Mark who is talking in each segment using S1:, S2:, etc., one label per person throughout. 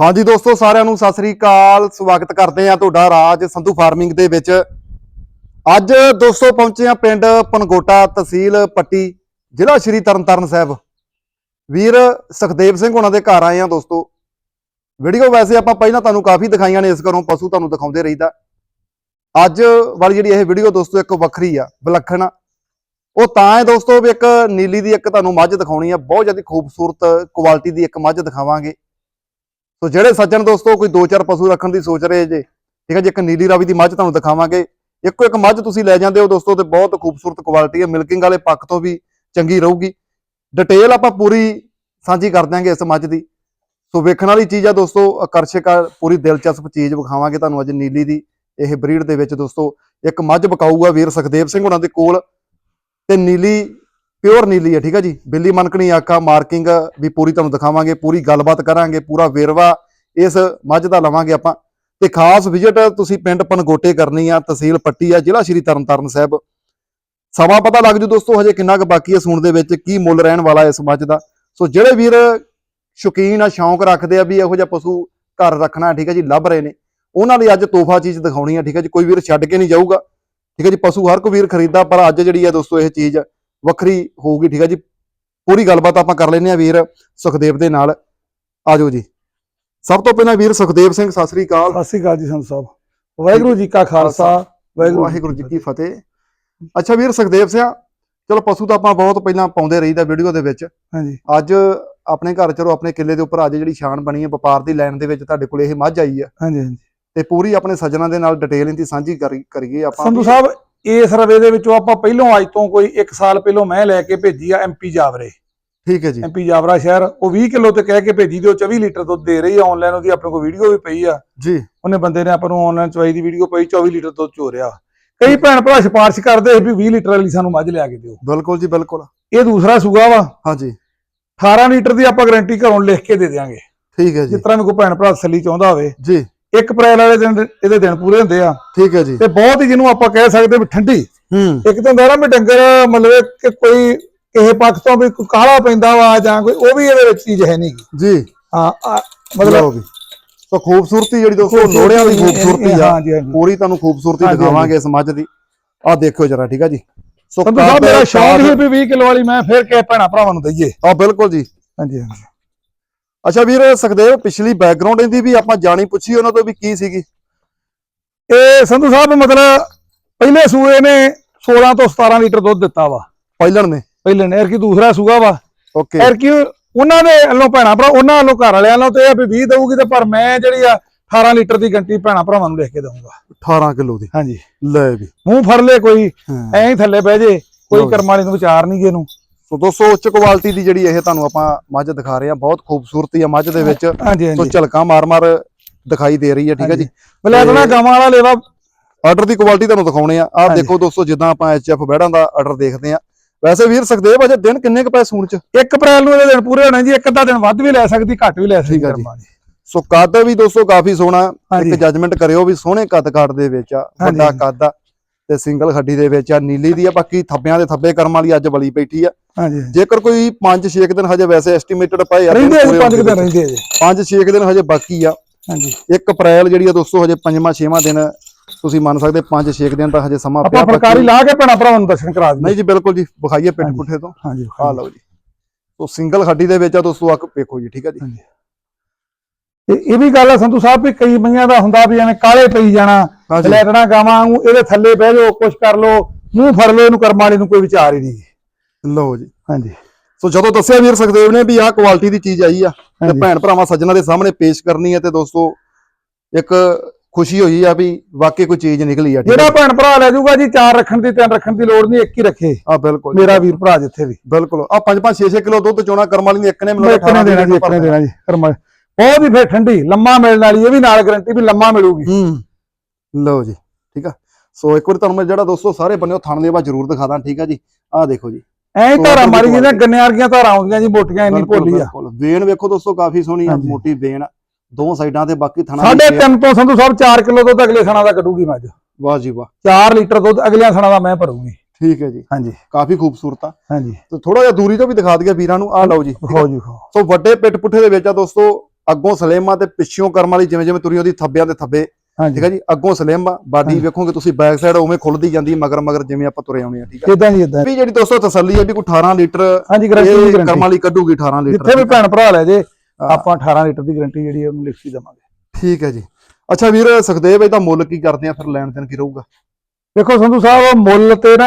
S1: ਹਾਂਜੀ ਦੋਸਤੋ, ਸਾਰਿਆਂ ਨੂੰ ਸਤਿ ਸ੍ਰੀ ਅਕਾਲ। ਸਵਾਗਤ ਕਰਦੇ ਆ ਤੁਹਾਡਾ ਰਾਜ ਸੰਧੂ ਫਾਰਮਿੰਗ ਦੇ ਵਿੱਚ। ਅੱਜ ਦੋਸਤੋ, ਪਹੁੰਚੇ ਆ ਪਿੰਡ ਪਨਗੋਟਾ ਤਹਿਸੀਲ ਪੱਟੀ, ਜ਼ਿਲ੍ਹਾ ਸ਼੍ਰੀ ਤਰਨਤਾਰਨ ਸਾਹਿਬ। ਵੀਰ ਸੁਖਦੇਵ ਸਿੰਘ ਉਹਨਾਂ ਦੇ ਘਰ ਆਏ ਆ ਦੋਸਤੋ। ਵੀਡੀਓ ਵੈਸੇ ਆਪਾਂ ਪਹਿਲਾਂ ਤੁਹਾਨੂੰ ਕਾਫੀ ਦਿਖਾਈਆਂ ਨੇ, ਇਸ ਘਰੋਂ ਪਸ਼ੂ ਤੁਹਾਨੂੰ ਦਿਖਾਉਂਦੇ ਰਹੀਦਾ। ਅੱਜ ਵਾਲੀ ਜਿਹੜੀ ਇਹ ਵੀਡੀਓ ਦੋਸਤੋ, ਇੱਕ ਵੱਖਰੀ ਆ, ਵਿਲੱਖਣ ਆ। ਉਹ ਤਾਂ ਹੈ ਦੋਸਤੋ ਵੀ ਇੱਕ ਨੀਲੀ ਦੀ ਇੱਕ ਤੁਹਾਨੂੰ ਮੱਝ ਦਿਖਾਉਣੀ ਆ। ਬਹੁਤ ਜ਼ਿਆਦਾ ਖੂਬਸੂਰਤ ਕੁਆਲਿਟੀ ਦੀ ਇੱਕ ਮੱਝ ਦਿਖਾਵਾਂਗੇ। ਸੋ ਜਿਹੜੇ ਸੱਜਣ ਦੋਸਤੋ, ਕੋਈ ਦੋ ਚਾਰ ਪਸ਼ੂ ਰੱਖਣ ਦੀ ਸੋਚ ਰਹੇ ਜੇ, ਠੀਕ ਹੈ ਜੀ, ਇੱਕ ਨੀਲੀ ਰਾਵੀ ਦੀ ਮੱਝ ਤੁਹਾਨੂੰ ਦਿਖਾਵਾਂਗੇ। ਇੱਕੋ ਇੱਕ ਮੱਝ ਤੁਸੀਂ ਲੈ ਜਾਂਦੇ ਹੋ ਦੋਸਤੋ ਤੇ ਬਹੁਤ ਖੂਬਸੂਰਤ ਕੁਆਲਿਟੀ ਹੈ। ਮਿਲਕਿੰਗ ਵਾਲੇ ਪੱਖ ਤੋਂ ਵੀ ਚੰਗੀ ਰਹੂਗੀ। ਡਿਟੇਲ ਆਪਾਂ ਪੂਰੀ ਸਾਂਝੀ ਕਰ ਦਿਆਂਗੇ ਇਸ ਮੱਝ ਦੀ। ਸੋ ਵੇਖਣ ਵਾਲੀ ਚੀਜ਼ ਆ ਦੋਸਤੋ, ਆਕਰਸ਼ਕ ਪੂਰੀ ਦਿਲਚਸਪ ਚੀਜ਼ ਵਿਖਾਵਾਂਗੇ ਤੁਹਾਨੂੰ ਅੱਜ ਨੀਲੀ ਦੀ, ਇਹ ਬਰੀਡ ਦੇ ਵਿੱਚ ਦੋਸਤੋ। ਇੱਕ ਮੱਝ ਬਕਾਊਗਾ ਵੀਰ ਸੁਖਦੇਵ ਸਿੰਘ ਉਹਨਾਂ ਦੇ ਕੋਲ ਤੇ ਨੀਲੀ ਪਿਓਰ ਨੀਲੀ ਹੈ, ਠੀਕ ਹੈ ਜੀ। ਬਿੱਲੀ ਮਨਕਣੀ ਆਕਾ ਮਾਰਕਿੰਗ ਵੀ ਪੂਰੀ ਤੁਹਾਨੂੰ ਦਿਖਾਵਾਂਗੇ, ਪੂਰੀ ਗੱਲਬਾਤ ਕਰਾਂਗੇ, ਪੂਰਾ ਵੇਰਵਾ ਇਸ ਮੱਝ ਦਾ ਲਵਾਂਗੇ ਆਪਾਂ। ਤੇ ਖਾਸ ਵਿਜ਼ਿਟ ਤੁਸੀਂ ਪਿੰਡ ਪਨਗੋਟੇ ਕਰਨੀ ਆ, ਤਹਿਸੀਲ ਪੱਟੀ ਆ, ਜ਼ਿਲ੍ਹਾ ਸ਼੍ਰੀ ਤਰਨਤਾਰਨ ਸਾਹਿਬ। ਸਮਾਂ ਪਤਾ ਲੱਗ ਜੂ ਦੋਸਤੋ, ਹਜੇ ਕਿੰਨਾ ਕੁ ਬਾਕੀ ਹੈ ਸੂਣ ਦੇ ਵਿੱਚ, ਕੀ ਮੁੱਲ ਰਹਿਣ ਵਾਲਾ ਇਸ ਮੱਝ ਦਾ। ਸੋ ਜਿਹੜੇ ਵੀਰ ਸ਼ੌਕੀਨ ਆ, ਸ਼ੌਂਕ ਰੱਖਦੇ ਆ ਵੀ ਇਹੋ ਜਿਹਾ ਪਸ਼ੂ ਘਰ ਰੱਖਣਾ, ਠੀਕ ਹੈ ਜੀ, ਲੱਭ ਰਹੇ ਨੇ, ਉਹਨਾਂ ਲਈ ਅੱਜ ਤੋਹਫਾ ਚੀਜ਼ ਦਿਖਾਉਣੀ ਆ, ਠੀਕ ਹੈ ਜੀ। ਕੋਈ ਵੀਰ ਛੱਡ ਕੇ ਨਹੀਂ ਜਾਊਗਾ, ਠੀਕ ਹੈ ਜੀ, ਪਸ਼ੂ ਹਰ ਕੋਈ ਵੀਰ ਖਰੀਦਦਾ, ਪਰ ਅੱਜ ਜਿਹੜੀ ਆ ਦੋਸਤੋ, ਇਹ ਚੀਜ਼ ਵੱਖਰੀ ਹੋਊਗੀ ਠੀਕ ਹੈ ਜੀ? ਪੂਰੀ ਗੱਲਬਾਤ ਆਪਾਂ ਕਰ ਲੈਨੇ ਆ ਵੀਰ ਸੁਖਦੇਵ ਦੇ ਨਾਲ। ਆਜੋ ਜੀ। ਸਭ ਤੋਂ ਪਹਿਲਾਂ ਵੀਰ ਸੁਖਦੇਵ ਸਿੰਘ ਸਤਿ ਸ੍ਰੀ ਅਕਾਲ।
S2: ਸਤਿ ਸ੍ਰੀ ਅਕਾਲ ਜੀ ਸੰਤ ਸਾਹਿਬ ਵਾਹਿਗੁਰੂ ਜੀ ਕਾ ਖਾਲਸਾ ਵਾਹਿਗੁਰੂ
S1: ਜੀ ਕੀ ਫਤਿਹ। ਅੱਛਾ ਵੀਰ ਸੁਖਦੇਵ ਸਿੰਘ ਚਲੋ ਪਸ਼ੂ ਤਾਂ ਆਪਾਂ ਬਹੁਤ ਪਹਿਲਾਂ ਪਾਉਂਦੇ ਰਹੀਦਾ ਵੀਡੀਓ ਦੇ ਵਿੱਚ।
S2: ਹਾਂਜੀ।
S1: ਅੱਜ ਆਪਣੇ ਘਰ ਚਲੋ ਆਪਣੇ ਕਿੱਲੇ ਦੇ ਉੱਪਰ ਅੱਜ ਜਿਹੜੀ ਸ਼ਾਨ ਬਣੀ ਹੈ ਵਪਾਰ ਦੀ ਲਾਈਨ ਦੇ ਵਿੱਚ ਤੁਹਾਡੇ ਕੋਲ ਇਹ ਮੱਝ ਆਈ ਆ
S2: ਹਾਂਜੀ ਹਾਂਜੀ।
S1: ਤੇ ਪੂਰੀ ਆਪਣੇ ਸੱਜਣਾ ਦੇ ਨਾਲ ਡਿਟੇਲ ਇਹਦੀ ਸਾਂਝੀ ਕਰੀ- ਕਰੀਏ ਆਪਾਂ।
S2: ਸੰਧੂ ਸਾਹਿਬ ਇਸ ਰਵੇ ਦੇ ਵਿੱਚੋਂ ਆਪਾਂ ਪਹਿਲੋਂ ਅੱਜ ਤੋਂ ਕੋਈ 1 ਸਾਲ ਪਹਿਲੋਂ ਮੈਂ ਲੈ ਕੇ ਭੇਜੀ ਆ ਐਮਪੀ ਜਾਵਰੇ।
S1: ਠੀਕ ਹੈ ਜੀ।
S2: ਐਮਪੀ ਜਾਵਰਾ ਸ਼ਹਿਰ ਉਹ 20 ਕਿਲੋ ਤੇ ਕਹਿ ਕੇ ਭੇਜੀ ਤੇ ਉਹ 24 ਲੀਟਰ ਦੁੱਧ ਦੇ ਰਹੀ ਆ ਆਨਲਾਈਨ ਉਹਦੀ ਆਪਣੇ ਕੋਲ ਵੀਡੀਓ ਵੀ ਪਈ ਆ।
S1: ਜੀ।
S2: ਉਹਨੇ ਬੰਦੇ ਨੇ ਆਪਾਂ ਨੂੰ ਆਨਲਾਈਨ ਚਵਾਈ ਦੀ ਵੀਡੀਓ ਪਈ 24 ਲੀਟਰ ਦੁੱਧ ਚੋ ਰਿਹਾ ਕਈ ਭੈਣ ਭਰਾ ਸਿਫਾਰਿਸ਼ ਕਰਦੇ ਸੀ ਵੀ 20 ਲੀਟਰ ਵਾਲੀ ਸਾਨੂੰ ਮੱਝ ਲਿਆ ਕੇ ਦਿਓ।
S1: ਬਿਲਕੁਲ ਜੀ ਬਿਲਕੁਲ।
S2: ਇਹ ਦੂਸਰਾ ਸੂਗਾ ਵਾ।
S1: ਹਾਂਜੀ।
S2: 18 ਲੀਟਰ ਦੀ ਆਪਾਂ ਗਾਰੰਟੀ ਘਰੋਂ ਲਿਖ ਕੇ ਦੇ ਦਿਆਂਗੇ।
S1: ਠੀਕ ਹੈ ਜੀ।
S2: ਜਿਸ ਤਰ੍ਹਾਂ ਵੀ ਕੋਈ ਭੈਣ ਭਰਾ ਤਸੱਲੀ ਚਾਹੁੰਦਾ ਹੋਵੇ।
S1: ਜੀ।
S2: ਇੱਕ ਅਪ੍ਰੈਲ ਵਾਲੇ ਦਿਨ ਇਹਦੇ ਦਿਨ ਪੂਰੇ ਹੁੰਦੇ ਆ।
S1: ਠੀਕ ਹੈ ਜੀ।
S2: ਤੇ ਬਹੁਤ ਹੀ ਜਿਹਨੂੰ ਆਪਾਂ ਕਹਿ ਸਕਦੇ ਵੀ ਠੰਡੀ।
S1: ਹੂੰ।
S2: ਇੱਕ ਤਾਂ ਨਾ ਵੀ ਡੰਗਰ ਮਤਲਬ ਕਿ ਕੋਈ ਕਿਸੇ ਪੱਖ ਤੋਂ ਵੀ ਕੋਈ ਕਾਲਾ ਪੈਂਦਾ ਵਾ ਜਾਂ ਕੋਈ ਉਹ ਵੀ ਇਹਦੇ ਵਿੱਚ ਚੀਜ਼ ਹੈ ਨਹੀਂ
S1: ਜੀ।
S2: ਹਾਂ ਆ,
S1: ਮਤਲਬ ਸੋ ਖੂਬਸੂਰਤੀ ਜਿਹੜੀ ਦੋਸਤੋ ਲੋੜਿਆਂ ਦੀ ਖੂਬਸੂਰਤੀ ਆ। ਪੂਰੀ ਤੁਹਾਨੂੰ ਖੂਬਸੂਰਤੀ ਦਿਖਾਵਾਂਗੇ ਇਸ ਮੱਝ ਦੀ। ਆਹ ਦੇਖਿਓ ਜਰਾ ਠੀਕ ਆ ਜੀ। ਸੋ
S2: ਮੇਰਾ ਸ਼ੌਂਕ ਸੀ ਵੀ 20 ਕਿਲੋ ਵਾਲੀ ਮੈਂ ਫੇਰ ਕਿਸੇ ਭੈਣਾ ਭਰਾਵਾਂ ਨੂੰ ਦਈਏ।
S1: ਆਹ ਬਿਲਕੁਲ ਜੀ।
S2: ਹਾਂਜੀ ਹਾਂਜੀ।
S1: ਅੱਛਾ ਵੀਰ ਸੁਖਦੇਵ ਪਿਛਲੀ ਬੈਕਗ੍ਰਾਉਂਡ ਇਹਦੀ ਵੀ ਆਪਾਂ ਜਾਣੀ ਪੁੱਛੀ ਉਹਨਾਂ ਤੋਂ ਵੀ ਕੀ ਸੀਗੀ?
S2: ਇਹ ਸੰਧੂ ਸਾਹਿਬ ਮਤਲਬ ਪਹਿਲੇ ਸੂਏ ਨੇ 16 ਤੋਂ 17 ਲੀਟਰ ਦੁੱਧ ਦਿੱਤਾ ਵਾ।
S1: ਪਹਿਲਣ ਨੇ?
S2: ਪਹਿਲੇ ਨੇ ਕੀ ਦੂਸਰਾ ਸੂਗਾ ਵਾ।
S1: ਓਕੇ।
S2: ਐਰ ਕੀ ਉਹਨਾਂ ਦੇ ਵੱਲੋਂ ਭੈਣਾ ਭਰਾ ਉਹਨਾਂ ਵੱਲੋਂ ਘਰ ਵਾਲਿਆਂ ਵੱਲੋਂ ਤੇ ਇਹ ਵੀ 20 ਦਊਗੀ ਤੇ ਪਰ ਮੈਂ ਜਿਹੜੀ ਆ 18 ਲੀਟਰ ਦੀ ਗੰਟੀ ਭੈਣਾ ਭਰਾਵਾਂ ਨੂੰ ਲਿਖ ਕੇ ਦਊਂਗਾ।
S1: 18 ਕਿਲੋ ਦੀ?
S2: ਹਾਂਜੀ।
S1: ਲੈ ਵੀ।
S2: ਮੂੰਹ ਫੜ ਲੇ ਕੋਈ। ਐਂ ਥੱਲੇ ਬਹਿ ਜੇ ਕੋਈ
S1: ਲਓ ਜੀ।
S2: ਕਰਮ ਵਾਲੀ ਨੂੰ ਵਿਚਾਰ ਨਹੀਂ ਗੇ ਨੂੰ
S1: ਸੋ ਦੋਸਤੋ ਉੱਚ ਕੁਆਲਿਟੀ ਦੀ ਜਿਹੜੀ ਇਹ ਤੁਹਾਨੂੰ ਆਪਾਂ ਮੱਝ ਦਿਖਾ ਰਹੇ ਹਾਂ ਬਹੁਤ ਖੂਬਸੂਰਤੀ ਆ ਮੱਝ ਦੇ ਵਿੱਚ। ਸੋ ਝਲਕਾਂ ਮਾਰ-ਮਾਰ ਦਿਖਾਈ ਦੇ ਰਹੀ ਹੈ ਠੀਕ ਹੈ ਜੀ।
S2: ਬਲੇ ਆਪਣਾ ਗਾਵਾਂ ਵਾਲਾ ਲੇਵਾ।
S1: ਆਰਡਰ ਦੀ ਕੁਆਲਿਟੀ ਤੁਹਾਨੂੰ ਦਿਖਾਉਣੇ ਆ। ਆਹ। ਦੇਖੋ ਦੋਸਤੋ ਜਿੱਦਾਂ ਆਪਾਂ ਐਚਐਫ ਬੈੜਾਂ ਦਾ ਆਰਡਰ ਦੇਖਦੇ ਆ ਵੈਸੇ ਵੀਰ ਸੁਖਦੇਵ ਅਜੇ ਦਿਨ ਕਿੰਨੇ ਕੁ ਪਏ ਸੂਣ ਚ?
S2: 1 ਅਪ੍ਰੈਲ ਨੂੰ ਇਹਦੇ ਦਿਨ ਪੂਰੇ ਹੋਣੇ ਜੀ ਇੱਕ ਅੱਧਾ ਦਿਨ ਵੱਧ ਵੀ ਲੈ ਸਕਦੀ ਘੱਟ ਵੀ ਲੈ ਸਕਦੀ
S1: ਠੀਕ ਆ ਜੀ। ਸੋ ਕੱਦ ਵੀ ਦੋਸਤੋ ਕਾਫੀ ਸੋਹਣਾ। ਇੱਕ ਜੱਜਮੈਂਟ ਕਰਿਓ ਵੀ ਸੋਹਣੇ ਕੱਦ ਕਾਟ ਦੇ ਵਿੱਚ ਆ। ਵੱਡਾ ਕੱਦ ਆ ਤੇ ਸਿੰਗਲ ਖੱਡੀ ਦੇ ਵਿੱਚ ਆ ਨੀਲੀ ਦੀ ਆ ਬਾਕੀ ਥੱਬਿਆਂ ਦੇ ਥੱਬੇ ਕਰਮ ਵਾਲੀ ਅੱਜ ਬਲੀ ਬੈਠੀ ਆ।
S2: ਹਾਂਜੀ।
S1: ਜੇਕਰ ਕੋਈ 5-6 ਦਿਨ ਹਜੇ ਵੈਸੇ ਐਸਟੀਮੇਟਡ ਪਏ ਆ
S2: ਰਹਿੰਦੇ ਆ ਜੀ ਪੰਜ ਕੁ ਦਿਨ ਰਹਿੰਦੇ ਆ ਜੀ।
S1: 5-6 ਦਿਨ ਹਜੇ ਬਾਕੀ ਆ।
S2: ਹਾਂਜੀ।
S1: 1 ਅਪ੍ਰੈਲ ਜਿਹੜੀ ਆ ਦੋਸਤੋ ਹਜੇ 5ਵਾਂ 6ਵਾਂ ਦਿਨ ਤੁਸੀਂ ਮੰਨ ਸਕਦੇ 5-6 ਦਿਨ ਤਾਂ ਹਜੇ ਸਮਾਂ
S2: ਆਪਾਂ
S1: ਪਿਆ
S2: ਫਰਕਾਰੀ ਲਾ ਕੇ ਭੈਣਾ ਭਰਾਵਾਂ ਨੂੰ ਦਰਸ਼ਨ ਕਰਾ ਦਿੰਦੇ।
S1: ਨਹੀਂ ਜੀ ਬਿਲਕੁਲ ਜੀ ਵਿਖਾਈਏ ਪਿੰਡ। ਪੁੱਠੇ ਤੋਂ।
S2: ਹਾਂਜੀ
S1: ਆ ਲਓ ਜੀ। ਸੋ ਸਿੰਗਲ ਖੱਡੀ ਦੇ ਵਿੱਚ ਆ ਦੋਸਤੋ ਆ ਵੇਖੋ ਜੀ ਠੀਕ ਆ ਜੀ।
S2: ਤੇ ਇਹ ਵੀ ਗੱਲ ਆ ਸੰਧੂ ਸਾਹਿਬ ਵੀ ਕਈ ਮਈਆਂ ਦਾ ਹੁੰਦਾ ਵੀ ਐਵੇਂ ਕਾਲੇ ਪਈ ਜਾਣਾ ਲੈਟਣਾ ਗਾਵਾਂ ਨੂੰ ਇਹਦੇ ਥੱਲੇ ਬਹਿ ਜਾਓ ਕੁਛ ਕਰ ਲਓ ਮੂੰਹ ਫੜ ਲਓ ਇਹਨੂੰ ਕਰਮ ਵਾਲੀ ਨੂੰ ਕੋਈ ਵਿਚਾਰ ਹੀ ਨਹੀਂ।
S1: ਲਓ ਜੀ
S2: ਹਾਂਜੀ।
S1: ਸੋ ਜਦੋਂ ਦੱਸਿਆ ਵੀਰ ਸੁਖਦੇਵ ਨੇ ਵੀ ਆਹ ਕੁਆਲਿਟੀ ਦੀ ਚੀਜ਼ ਆਈ ਆ ਤੇ। ਭੈਣ ਭਰਾਵਾਂ ਸੱਜਣਾ ਦੇ ਸਾਹਮਣੇ ਪੇਸ਼ ਕਰਨੀ ਹੈ ਤੇ ਦੋਸਤੋ ਇੱਕ ਖੁਸ਼ੀ ਹੋਈ ਆ ਵੀ ਵਾਕਈ ਕੋਈ ਚੀਜ਼ ਨਿਕਲੀ ਆ
S2: ਜਿਹੜਾ ਭੈਣ ਭਰਾ ਲੈ ਜਾਊਗਾ ਜੀ ਚਾਰ ਰੱਖਣ ਦੀ ਤਿੰਨ ਰੱਖਣ ਦੀ ਲੋੜ ਨਹੀਂ ਇੱਕ ਹੀ ਰੱਖੇ।
S1: ਆ ਬਿਲਕੁਲ।
S2: ਮੇਰਾ ਵੀਰ ਭਰਾ ਜਿੱਥੇ ਵੀ।
S1: ਬਿਲਕੁਲ। ਆ 5-5 6-6 ਕਿਲੋ ਦੁੱਧ ਚੋਣਾ ਕਰਮ ਵਾਲੀ ਨੇ ਇੱਕ ਨੇ
S2: ਮੈਂ ਇੱਕ ਨੇ ਦੇਣਾ ਜੀ ਇੱਕ ਨੇ ਦੇਣਾ ਜੀ ਕਰਮ। ਬਹੁਤ ਹੀ ਫੇਰ ਠੰਡੀ ਲੰਮਾ ਮਿਲਣ ਵਾਲੀ ਇਹ ਵੀ ਨਾਲ ਗਾਰੰਟੀ ਵੀ ਲੰਮਾ ਮਿਲੂਗੀ।
S1: ਹੂੰ। ਲਓ ਜੀ ਠੀਕ ਆ। ਸੋ ਇੱਕ ਵਾਰ ਤੁਹਾਨੂੰ ਮੈਂ ਜਿਹੜਾ ਦੋਸਤੋ ਸਾਰੇ ਬੰਨਿਓ ਥਣ ਦੇ ਬਾਅਦ ਜ਼ਰੂਰ ਦਿਖਾ ਦਾਂ ਠੀਕ ਆ ਜੀ? ਆਹ ਦੇਖੋ ਜੀ।
S2: ਐਂ ਧਾਰਾਂ ਮਾਰੀ ਜਿਹਨਾਂ। ਗੰਨਿਆਂ ਵਰਗੀਆਂ ਧਾਰਾਂ ਆਉਂਦੀਆਂ ਜੀ ਮੋਟੀਆਂ ਇੰਨੀ ਭੋਲੀ ਆ।
S1: ਵੇਨ ਵੇਖੋ ਦੋਸਤੋ ਕਾਫੀ ਸੋਹਣੀ ਆ। ਮੋਟੀ ਆ ਦੋ ਸਾਈਡਾਂ ਤੇ ਬਾਕੀ ਥਣਾ
S2: ਸਾਢੇ ਤਿੰਨ ਤੋਂ ਸੰਧੂ ਸਾਹਿਬ 4 ਕਿਲੋ ਦੁੱਧ ਅਗਲੇ ਸਣਾ ਦਾ ਕੱਢੂਗੀ ਮੱਝ।
S1: ਵਾਹ ਜੀ ਵਾਹ।
S2: 4 ਲੀਟਰ ਦੁੱਧ ਅਗਲਿਆਂ ਸਣਾ ਦਾ ਮੈਂ ਭਰੂਗੀ।
S1: ਠੀਕ ਹੈ ਜੀ।
S2: ਹਾਂਜੀ।
S1: ਕਾਫੀ ਖੂਬਸੂਰਤ ਆ।
S2: ਹਾਂਜੀ।
S1: ਤੇ ਥੋੜਾ ਜਿਹਾ ਦੂਰੀ ਤੋਂ ਵੀ ਦਿਖਾ ਦਈਏ ਵੀਰਾਂ ਨੂੰ ਆਹ ਲਓ ਜੀ।
S2: ਖਾਓ ਜੀ
S1: ਸੋ ਵੱਡੇ ਪਿੱਟ ਪੁੱਠੇ ਦੇ ਵਿੱਚ ਆ ਦੋਸਤੋ ਅੱਗੋਂ ਸਲਿਮ ਆ ਤੇ ਪਿੱਛੋਂ ਕਰਮ ਵਾਲੀ ਜਿਵੇਂ ਜਿਵੇਂ ਤੁਰੀ ਉਹਦੀ ਥੱਬਿਆਂ ਦੇ ਥੱਬੇ।
S2: ਹਾਂਜੀ।
S1: ਠੀਕ ਹੈ ਜੀ? ਅੱਗੋਂ ਸਲਿਮ ਆ ਬਾਡੀ। ਵੇਖੋਗੇ ਤੁਸੀਂ ਬੈਕ ਸਾਈਡ ਉਵੇਂ ਖੁੱਲਦੀ ਜਾਂਦੀ ਮਗਰ ਮਗਰ ਜਿਵੇਂ ਆਪਾਂ ਤੁਰੇ ਆਉਣੇ ਆ ਠੀਕ ਹੈ
S2: ਇਦਾਂ ਜੀ ਇਦਾਂ
S1: ਵੀ ਜਿਹੜੀ ਦੋਸਤੋ ਤਸੱਲੀ ਹੈ ਵੀ ਕੋਈ 18 ਲੀਟਰ
S2: ਹਾਂਜੀ ਗਰੰਟੀ ਦੀ
S1: ਇਹ ਕਰਮ
S2: ਗਰੰਟੀ
S1: ਵਾਲੀ ਕੱਢੂਗੀ 18 ਲੀਟਰ
S2: ਜਿੱਥੇ ਵੀ ਭੈਣ ਭਰਾ ਲੈ ਜੇ
S1: ਹਾਂ।
S2: ਆਪਾਂ 18 ਲੀਟਰ ਦੀ ਗਰੰਟੀ ਜਿਹੜੀ ਹੈ ਉਹਨੂੰ ਲਿਖਤੀ ਦੇਵਾਂਗੇ।
S1: ਠੀਕ ਹੈ ਜੀ। ਅੱਛਾ ਵੀਰ ਸੁਖਦੇਵ ਇਹਦਾ ਮੁੱਲ ਕੀ ਕਰਦੇ ਆ ਫਿਰ ਲੈਣ ਦੇਣ ਕੀ ਰਹੂਗਾ?
S2: ਦੇਖੋ ਸੰਧੂ ਸਾਹਿਬ ਮੁੱਲ ਤੇ ਨਾ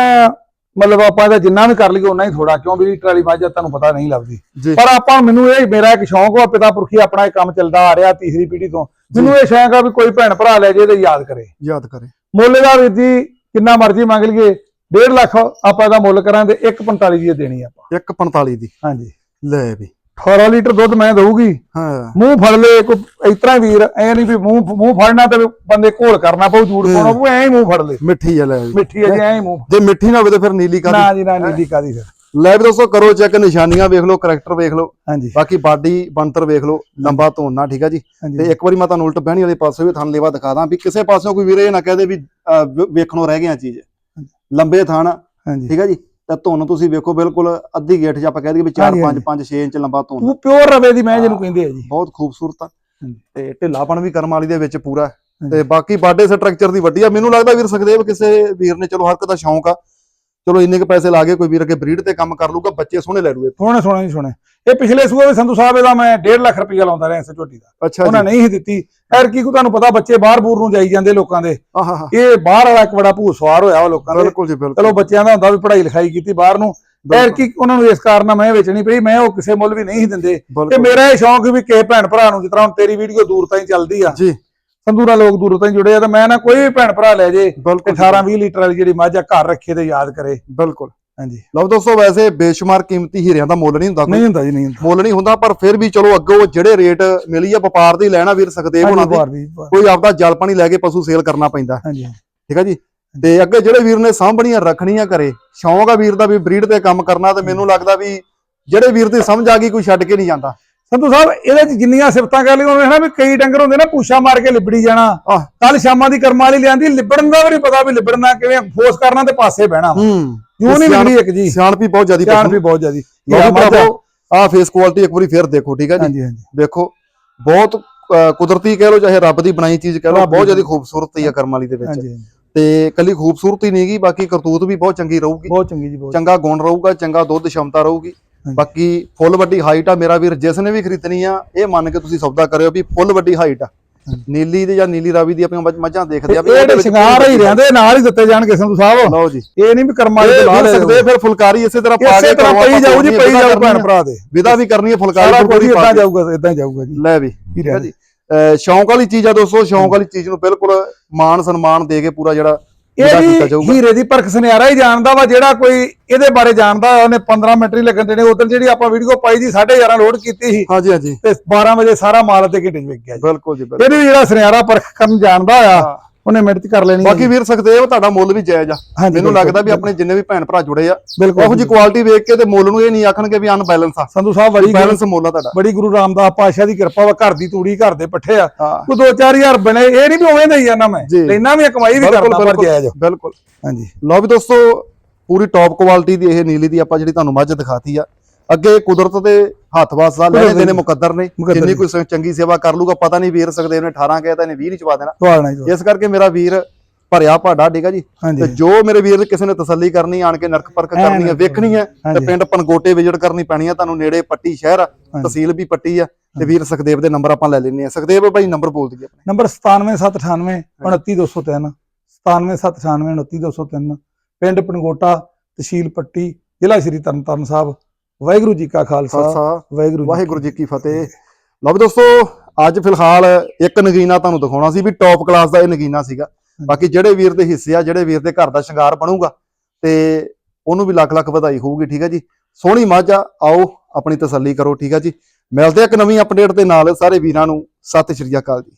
S2: ਮਤਲਬ ਆਪਾਂ ਇਹਦਾ ਜਿੰਨਾ ਵੀ ਕਰ ਲਈਏ ਉਨਾ ਹੀ ਥੋੜਾ ਕਿਉਂ ਵੀ ਲੀਟਰ ਵਾਲੀ ਆ, ਤੁਹਾਨੂੰ ਪਤਾ ਨਹੀਂ ਲੱਗਦੀ। ਪਰ ਆਪਾਂ ਮੈਨੂੰ ਇਹ ਮੇਰਾ ਇੱਕ ਸ਼ੌਂਕ ਵਾ ਪਿਤਾ ਪੁਰਖੀ ਆਪਣਾ ਇਹ ਕੰਮ ਚੱਲਦਾ ਆ ਰਿਹਾ ਤੀਸਰੀ ਪੀੜ੍ਹੀ ਤੋਂ। ਮੈਨੂੰ ਇਹ ਸ਼ੌਂਕ ਆ ਵੀ ਕੋਈ ਭੈਣ ਭਰਾ ਲੈ ਜੇ ਤੇ ਯਾਦ ਕਰੇ।
S1: ਯਾਦ ਕਰੇ।
S2: ਮੁੱਲ ਦਾ ਵੀਰ ਜੀ ਕਿੰਨਾ ਮਰਜ਼ੀ ਮੰਗ ਲਈਏ 1.5 ਲੱਖ ਆਪਾਂ ਇਹਦਾ ਮੁੱਲ ਕਰਾਂਗੇ 1.45 ਦੀ ਦੇਣੀ ਆਪਾਂ।
S1: 145 ਦੀ।
S2: ਹਾਂਜੀ।
S1: ਲੈ ਵੀ।
S2: 18 ਲੀਟਰ ਦੁੱਧ ਮੈਂ ਦਊਗੀ।
S1: ਹਾਂ।
S2: ਮੂੰਹ ਫੜ ਲੈ ਕੋਈ ਇਸ ਤਰ੍ਹਾਂ ਵੀਰ ਐ ਨਹੀਂ ਵੀ ਮੂੰਹ ਮੂੰਹ ਫੜਨਾ ਤੇ ਬੰਦੇ ਘੋਲ ਕਰਨਾ ਪਊ ਝੂਠ ਪਾਉਣਾ ਪਊ ਐ ਹੀ ਮੂੰਹ ਫੜ ਲੈ।
S1: ਮਿੱਠੀ ਆ ਲੈ
S2: ਮਿੱਠੀ ਹੈ ਜੀ ਐ ਹੀ ਮੂੰਹ
S1: ਜੇ ਮਿੱਠੀ ਨਾ ਹੋਵੇ ਤਾਂ ਫਿਰ ਨੀਲੀ ਕਾਦੀ
S2: ਨਾ ਜੀ ਨਾ ਨੀਲੀ ਕਾਦੀ ਫਿਰ।
S1: ਲੈ ਵੀ ਦੋਸਤੋ ਕਰੋ ਚੈੱਕ ਨਿਸ਼ਾਨੀਆਂ ਵੇਖ ਲਓ ਕਰੈਕਟਰ ਵੇਖ ਲਓ।
S2: ਹਾਂਜੀ।
S1: ਬਾਕੀ ਬਾਡੀ ਬਣਤਰ ਵੇਖ ਲਓ ਲੰਬਾ ਧੋਣਾ ਠੀਕ ਆ ਜੀ? ਤੇ ਇੱਕ ਵਾਰੀ ਮੈਂ ਤੁਹਾਨੂੰ ਉਲਟ ਬਹਿਣੀ ਵਾਲੇ ਪਾਸੇ ਵੀ ਥਣ ਲੇਵਾ ਦਿਖਾ ਦਾਂ ਵੀ ਕਿਸੇ ਪਾਸਿਓਂ ਕੋਈ ਵੀਰੇ ਇਹ ਨਾ ਕਹਦੇ ਵੀ ਵੇਖਣੋਂ ਰਹਿ ਗਿਆ ਚੀਜ਼। ਲੰਬੇ ਥਣ ਠੀਕ ਆ ਜੀ? ਤਾਂ ਧੁੰਨ ਤੁਸੀਂ ਵੇਖੋ ਬਿਲਕੁਲ ਅੱਧੀ ਗੇਠ 'ਚ ਆਪਾਂ ਕਹਿ ਦਈਏ ਵੀ 4
S2: ਹਾਂਜੀ,
S1: 5
S2: ਹਾਂਜੀ।
S1: 5 6 ਇੰਚ ਲੰਬਾ ਧੁੰਨ।
S2: ਤੂੰ ਪਿਓਰ ਰਵੇ ਦੀ ਮੈਂ ਜਿਹਨੂੰ ਕਹਿੰਦੇ ਆ ਜੀ।
S1: ਬਹੁਤ ਖੂਬਸੂਰਤ ਆ। ਤੇ ਢਿੱਲਾਪਣ ਵੀ ਕਰਮ ਵਾਲੀ ਦੇ ਵਿੱਚ ਪੂਰਾ। ਤੇ ਬਾਕੀ ਬਾਡੇ ਸਟਰਕਚਰ ਦੀ ਵੱਡੀ ਆ। ਮੈਨੂੰ ਲੱਗਦਾ ਵੀਰ ਸੁਖਦੇਵ ਕਿਸੇ ਵੀਰ ਨੇ ਚਲੋ ਹਰ ਇੱਕ ਦਾ ਸ਼ੌਂਕ ਆ। ਚਲੋ ਇੰਨੇ ਕੁ ਪੈਸੇ ਲਾ ਕੇ ਕੋਈ ਵੀਰ ਅੱਗੇ ਬਰੀਡ ਤੇ ਕੰਮ ਕਰ ਲੂਗਾ ਬੱਚੇ ਸੋਹਣੇ ਲੈ ਲੂਗੇ
S2: ਸੋਹਣੇ ਸੋਹਣੇ ਜੀ ਸੋਹਣੇ। ਇਹ ਪਿਛਲੇ ਸੂਏ ਵੀ ਸੰਧੂ ਸਾਹਿਬ ਇਹਦਾ ਮੈਂ 1.5 ਲੱਖ ਰੁਪਇਆ ਲਾਉਂਦਾ ਰਿਹਾ ਇਸ ਝੋਟੀ ਦਾ।
S1: ਅੱਛਾ
S2: ਉਹਨਾਂ ਨਹੀਂ ਹੀ ਦਿੱਤੀ। ਐਰ ਕੀ ਕੋ ਤੁਹਾਨੂੰ ਪਤਾ ਬੱਚੇ ਬਾਹਰ ਬੂਰ ਨੂੰ ਜਾਈ ਜਾਂਦੇ ਲੋਕਾਂ ਦੇ। ਇਹ ਬਾਹਰ ਵਾਲਾ ਇੱਕ ਬੜਾ ਭੂਤ ਸਵਾਰ ਹੋਇਆ ਵਾ ਲੋਕਾਂ ਦੇ।
S1: ਬਿਲਕੁਲ ਜੀ ਬਿਲਕੁਲ।
S2: ਚਲੋ ਬੱਚਿਆਂ ਦਾ ਹੁੰਦਾ ਵੀ ਪੜ੍ਹਾਈ ਲਿਖਾਈ ਕੀਤੀ ਬਾਹਰ ਨੂੰ। ਐਰ ਕੀ ਉਹਨਾਂ ਨੂੰ ਇਸ ਕਾਰਨ ਮੈਂ ਵੇਚਣੀ ਪਈ ਮੈਂ ਉਹ ਕਿਸੇ ਮੁੱਲ ਵੀ ਨਹੀਂ ਦਿੰਦੇ। ਤੇ ਮੇਰਾ ਇਹ ਸ਼ੌਂਕ ਵੀ ਕਿਸੇ ਭੈਣ ਭਰਾ ਨੂੰ ਜਿਸ ਤਰ੍ਹਾਂ ਹੁਣ ਤੇਰੀ ਵੀਡੀਓ ਦੂਰ ਤਾਈਂ ਚੱਲਦੀ ਆ।
S1: ਜੀ।
S2: ਸੰਧੂ ਨਾਲ ਲੋਕ ਦੂਰ ਤਾਈਂ ਜੁੜੇ ਆ ਤੇ ਮੈਂ ਨਾ ਕੋਈ ਵੀ ਭੈਣ ਭਰਾ ਲੈ ਜੇ ਤੇ
S1: ਬਿਲਕੁਲ
S2: 18 20 ਲੀਟਰ ਵਾਲੀ ਜਿਹੜੀ ਮੱਝ ਆ ਘਰ ਰੱਖੇ ਤੇ ਯਾਦ ਕਰੇ।
S1: ਬਿਲਕੁਲ।
S2: ਹਾਂਜੀ।
S1: ਲਓ ਦੋਸਤੋ ਵੈਸੇ ਬੇਸ਼ੁਮਾਰ ਕੀਮਤੀ ਹੀਰਿਆਂ ਦਾ ਮੁੱਲ ਨਹੀਂ ਹੁੰਦਾ
S2: ਨਹੀਂ ਹੁੰਦਾ ਜੀ ਨਹੀਂ ਹੁੰਦਾ।
S1: ਮੁੱਲ ਨਹੀਂ ਹੁੰਦਾ ਪਰ ਫਿਰ ਵੀ ਚਲੋ ਅੱਗੋਂ ਜਿਹੜੇ ਰੇਟ ਮਿਲੀ ਆ ਵਪਾਰ ਦੀ ਲੈਣਾ ਵੀਰ ਸੁਖਦੇਵ ਹੋਣਾ ਦੀ। ਕੋਈ ਆਪਦਾ ਜਲ ਪਾਣੀ ਲੈ ਕੇ ਪਸ਼ੂ ਸੇਲ ਕਰਨਾ ਪੈਂਦਾ।
S2: ਹਾਂਜੀ
S1: ਠੀਕ ਆ ਜੀ? ਤੇ ਅੱਗੇ ਜਿਹੜੇ ਵੀਰ ਨੇ ਸਾਂਭਣੀਆਂ ਰੱਖਣੀਆਂ ਕਰੇ ਸ਼ੌਂਕ ਆ ਵੀਰ ਦਾ ਵੀ ਬਰੀਡ ਤੇ ਕੰਮ ਕਰਨਾ ਤੇ ਮੈਨੂੰ ਲੱਗਦਾ ਵੀ ਜਿਹੜੇ ਵੀਰ ਦੀ ਸਮਝ ਆ ਗਈ ਕੋਈ ਛੱਡ ਕੇ ਨਹੀਂ ਜਾਂਦਾ।
S2: ਸੰਧੂ ਸਾਹਿਬ ਇਹਦੇ ਚ ਜਿੰਨੀਆਂ ਸਿਫਤਾਂ ਕਰ ਲਈਆਂ ਉਹਨੇ ਵੀ ਕਈ ਡੰਗਰ ਹੁੰਦੇ ਨਾ ਪੂਛਾ ਮਾਰ ਕੇ ਲਿਬੜੀ ਜਾਣਾ। ਕੱਲ ਸ਼ਾਮਾਂ ਦੀ ਕਰਮਾਂ ਵਾਲੀ ਲਿਆਂਦੀ ਲਿਬੜਨ ਦਾ ਵੀ ਨਹੀਂ ਪਤਾ ਵੀ ਲਿਬੜਨਾ ਕਿਵੇਂ ਫੋਰਸ ਕਰਨਾ ਤੇ ਪਾਸੇ ਬਹਿਣਾ
S1: ਹੂੰ।
S2: ਯੂ ਨਹੀਂ
S1: ਸਿਆਣ-
S2: ਲਿਬੜੀ ਇੱਕ ਜੀ।
S1: ਸਿਆਣਪੀ ਬਹੁਤ ਜ਼ਿਆਦੀ
S2: ਜਾਣ ਵੀ ਬਹੁਤ ਜ਼ਿਆਦੀ।
S1: ਲਓ ਜੀ
S2: ਆ।
S1: ਫੇਸ ਕੁਆਲਿਟੀ ਇੱਕ ਵਾਰੀ ਫੇਰ ਦੇਖੋ ਠੀਕ ਆ ਜੀ?
S2: ਹਾਂਜੀ ਹਾਂਜੀ।
S1: ਵੇਖੋ ਬਹੁਤ ਕੁਦਰਤੀ ਕਹਿ ਲਓ ਚਾਹੇ ਰੱਬ ਦੀ ਬਣਾਈ ਚੀਜ਼ ਕਹਿ ਲਓ
S2: ਦੀ
S1: ਬਹੁਤ ਜ਼ਿਆਦਾ ਖੂਬਸੂਰਤੀ ਆ ਕਰਮ ਵਾਲੀ ਦੇ ਵਿੱਚ। ਤੇ ਕੱਲੀ ਖੂਬਸੂਰਤੀ ਨਹੀਂਗੀ ਬਾਕੀ ਕਰਤੂਤ ਵੀ ਬਹੁਤ ਚੰਗੀ ਰਹੂਗੀ।
S2: ਬਹੁਤ ਚੰਗੀ ਜੀ ਬਹੁਤ
S1: ਚੰਗਾ ਗੁਣ ਰਹੂਗਾ ਚੰਗਾ ਦੁੱਧ ਸ਼ਮਤਾ ਰਹੂਗੀ। ਬਾਕੀ ਫੁੱਲ ਵੱਡੀ ਹਾਈਟ ਆ ਮੇਰਾ ਵੀਰ ਜਿਸ ਨੇ ਵੀ ਖਰੀਦਣੀ ਆ ਇਹ ਮੰਨ ਕੇ ਤੁਸੀਂ ਸੌਦਾ ਕਰਿਓ ਵੀ ਫੁੱਲ ਵੱਡੀ ਹਾਈਟ ਆ। ਨੀਲੀ ਦੇ ਜਾਂ ਨੀਲੀ ਰਾਵੀ ਦੀ ਆਪਣੀਆਂ ਮੱਝ- ਦੇਖਦੇ ਆ ਵੀ
S2: ਇਹ ਸ਼ਿੰਗਾਰ ਹੀ ਰਹਿੰਦੇ ਨਾਲ ਹੀ ਦਿੱਤੇ ਜਾਣਗੇ ਸੰਧੂ ਸਾਹਿਬ
S1: ਲਓ ਜੀ।
S2: ਇਹ ਨਹੀਂ ਵੀ ਕਰਮਾਂ ਵਾਲੇ ਤੋਂ ਲਾ
S1: ਸਕਦੇ ਫਿਰ ਫੁਲਕਾਰੀ ਇਸੇ ਤਰ੍ਹਾਂ ਪਾ ਕੇ
S2: ਪਈ ਜਾਊ ਜੀ ਪਈ ਜਾਊ ਭੈਣ। ਭਰਾ ਦੇ।
S1: ਵਿਦਾ ਵੀ ਕਰਨੀ ਹੈ ਫੁਲਕਾਰੀ ਪਾ
S2: ਇਦਾਂ। ਜਾਊਗਾ ਇਦਾਂ ਜਾਊਗਾ ਜੀ।
S1: ਲੈ ਵੀ ਠੀਕ ਹੈ ਜੀ। ਸ਼ੌਂਕ ਵਾਲੀ ਚੀਜ਼ ਆ ਦੋਸਤੋ ਸ਼ੌਂਕ ਵਾਲੀ ਚੀਜ਼ ਨੂੰ ਬਿਲਕੁਲ ਮਾਣ ਸਨਮਾਨ ਦੇ ਕੇ ਪੂਰਾ ਜਿਹੜਾ
S2: ਇਹ ਵੀ ਹੀਰੇ ਦੀ ਪਰਖ ਸੁਨਿਆਰਾ ਹੀ ਜਾਣਦਾ ਵਾ ਜਿਹੜਾ ਕੋਈ ਇਹਦੇ ਬਾਰੇ ਜਾਣਦਾ ਉਹਨੇ 15 ਮਿੰਟ ਨਹੀਂ ਲੱਗਣ ਦੇਣੇ। ਉਦੋਂ ਜਿਹੜੀ ਆਪਾਂ ਵੀਡੀਓ ਪਾਈ ਜੀ 11:30 ਲੋਡ ਕੀਤੀ ਸੀ।
S1: ਹਾਂਜੀ ਹਾਂਜੀ।
S2: ਤੇ 12 ਵਜੇ ਸਾਰਾ ਮਾਲ ਅੱਧੇ ਘੰਟੇ ਚ ਵਿਕ ਗਿਆ ਜੀ।
S1: ਬਿਲਕੁਲ ਜੀ ਬਿਲਕੁਲ।
S2: ਇਹਦੇ ਵੀ ਜਿਹੜਾ ਸੁਨਿਆਰਾ ਪਰਖ ਕਰਨ ਜਾਣਦਾ ਆ ਉਹਨੇ ਚ ਕਰ ਲੈਣੀ
S1: ਬਾਕੀ ਵੀਰ ਸੁਖਦੇਵ ਤੁਹਾਡਾ ਮੁੱਲ ਵੀ ਜਾਇਜ਼ ਆ। ਮੈਨੂੰ ਲੱਗਦਾ ਵੀ ਆਪਣੇ ਜਿੰਨੇ ਵੀ ਭੈਣ ਭਰਾ ਜੁੜੇ ਆ ਇਹੋ ਜੀ ਕੁਆਲਿਟੀ ਵੇਖ ਕੇ ਤੇ ਮੁੱਲ ਨੂੰ ਇਹ ਨਹੀਂ ਆਖਣਗੇ ਵੀ ਅਨਬੈਲੈਂਸ ਆ।
S2: ਸੰਧੂ ਸਾਹਿਬ ਬੜੀ
S1: ਬੈਲੈਂਸ ਮੁੱਲ ਆ ਤੁਹਾਡਾ।
S2: ਬੜੀ ਗੁਰੂ ਰਾਮਦਾਸ ਪਾਤਸ਼ਾਹ ਦੀ ਕਿਰਪਾ ਵਾ ਘਰ ਦੀ ਤੂੜੀ ਘਰ ਦੇ ਪੱਠੇ ਆ। ਕੋਈ 2-4000 ਬਣੇ ਇਹ ਨਹੀਂ ਵੀ ਉਵੇਂ ਦਾ ਹੀ ਮੈਂ। ਲੈਣਾ ਵੀ ਕਮਾਈ ਵੀ ਕਰਦਾ ਪਰ ਜਾਇਜ਼
S1: ਬਿਲਕੁਲ ਬਿਲਕੁਲ।
S2: ਹਾਂਜੀ।
S1: ਲਓ ਵੀ ਦੋਸਤੋ ਪੂਰੀ ਟੌਪ ਕੁਆਲਿਟੀ ਦੀ ਇਹ ਨੀਲੀ ਦੀ ਆਪਾਂ ਜਿਹੜੀ ਤੁਹਾਨੂੰ ਮੱਝ ਦਿਖਾਤੀ ਆ ਅੱਗੇ ਕੁਦਰਤ ਦੇ ਹੱਥ ਵਾਸ ਦਾ ਲੈਣੇ ਦੇਣੇ ਮੁਕੱਦਰ ਨੇ ਜਿੰਨੀ। ਕੋਈ ਚੰਗੀ ਸੇਵਾ ਕਰ ਲੂਗਾ ਪਤਾ ਨਹੀਂ ਵੀਰ ਸਕਦੇ ਨੇ 18 ਕਹਿ ਤਾਂ ਇਹਨੇ 20 ਨਹੀਂ ਚਵਾ ਦੇਣਾ। ਇਸ ਕਰਕੇ ਮੇਰਾ ਵੀਰ ਭਰਿਆ ਭਾਡਾ ਠੀਕ ਜੀ? ਤੇ ਜੋ ਮੇਰੇ ਵੀਰ ਕਿਸੇ ਨੇ ਤਸੱਲੀ ਕਰਨੀ ਆਣ ਕੇ ਨਰਕ ਪਰਖ ਕਰਨੀ ਹੈ ਵੇਖਣੀ ਹੈ ਤੇ। ਪਿੰਡ ਪਨਗੋਟੇ ਵਿਜ਼ਿਟ ਕਰਨੀ ਪੈਣੀ ਆ ਤੁਹਾਨੂੰ ਨੇੜੇ ਪੱਟੀ ਸ਼ਹਿਰ ਤਹਿਸੀਲ ਵੀ ਪੱਟੀ ਆ ਤੇ ਵੀਰ ਸੁਖਦੇਵ ਦੇ ਨੰਬਰ ਆਪਾਂ ਲੈ ਲੈਣੇ ਆ। ਸੁਖਦੇਵ ਭਾਈ ਨੰਬਰ ਬੋਲ ਦਈਏ ਆਪਣੇ।
S2: ਨੰਬਰ 97798 29203 97798 29203 ਪਿੰਡ ਪਨਗੋਟਾ ਤਹਿਸੀਲ ਪੱਟੀ ਜ਼ਿਲ੍ਹਾ ਸ਼੍ਰੀ ਤਰਨਤਾਰਨ ਸਾਹਿਬ। ਵਾਹਿਗੁਰੂ ਜੀ ਕਾ
S1: ਖਾਲਸਾ
S2: ਵਾਹਿਗੁਰੂ ਜੀ
S1: ਵਾਹਿਗੁਰੂ ਜੀ ਕੀ ਫਤਿਹ। ਲਓ ਵੀ ਦੋਸਤੋ ਅੱਜ ਫਿਲਹਾਲ ਇੱਕ ਨਗੀਨਾ ਤੁਹਾਨੂੰ ਦਿਖਾਉਣਾ ਸੀ ਵੀ ਟੌਪ ਕਲਾਸ ਦਾ ਇਹ ਨਗੀਨਾ ਸੀਗਾ। ਬਾਕੀ ਜਿਹੜੇ ਵੀਰ ਦੇ ਹਿੱਸੇ ਆ ਜਿਹੜੇ ਵੀਰ ਦੇ ਘਰ ਦਾ ਸ਼ਿੰਗਾਰ ਬਣੂਗਾ ਤੇ ਉਹਨੂੰ ਵੀ ਲੱਖ ਲੱਖ ਵਧਾਈ ਹੋਊਗੀ ਠੀਕ ਹੈ ਜੀ। ਸੋਹਣੀ ਮੱਝ ਆ ਆਓ ਆਪਣੀ ਤਸੱਲੀ ਕਰੋ ਠੀਕ ਹੈ ਜੀ। ਮਿਲਦੇ ਆ ਇੱਕ ਨਵੀਂ ਅਪਡੇਟ ਦੇ ਨਾਲ ਸਾਰੇ ਵੀਰਾਂ ਨੂੰ ਸਤਿ ਸ਼੍ਰੀ ਅਕਾਲ ਜੀ।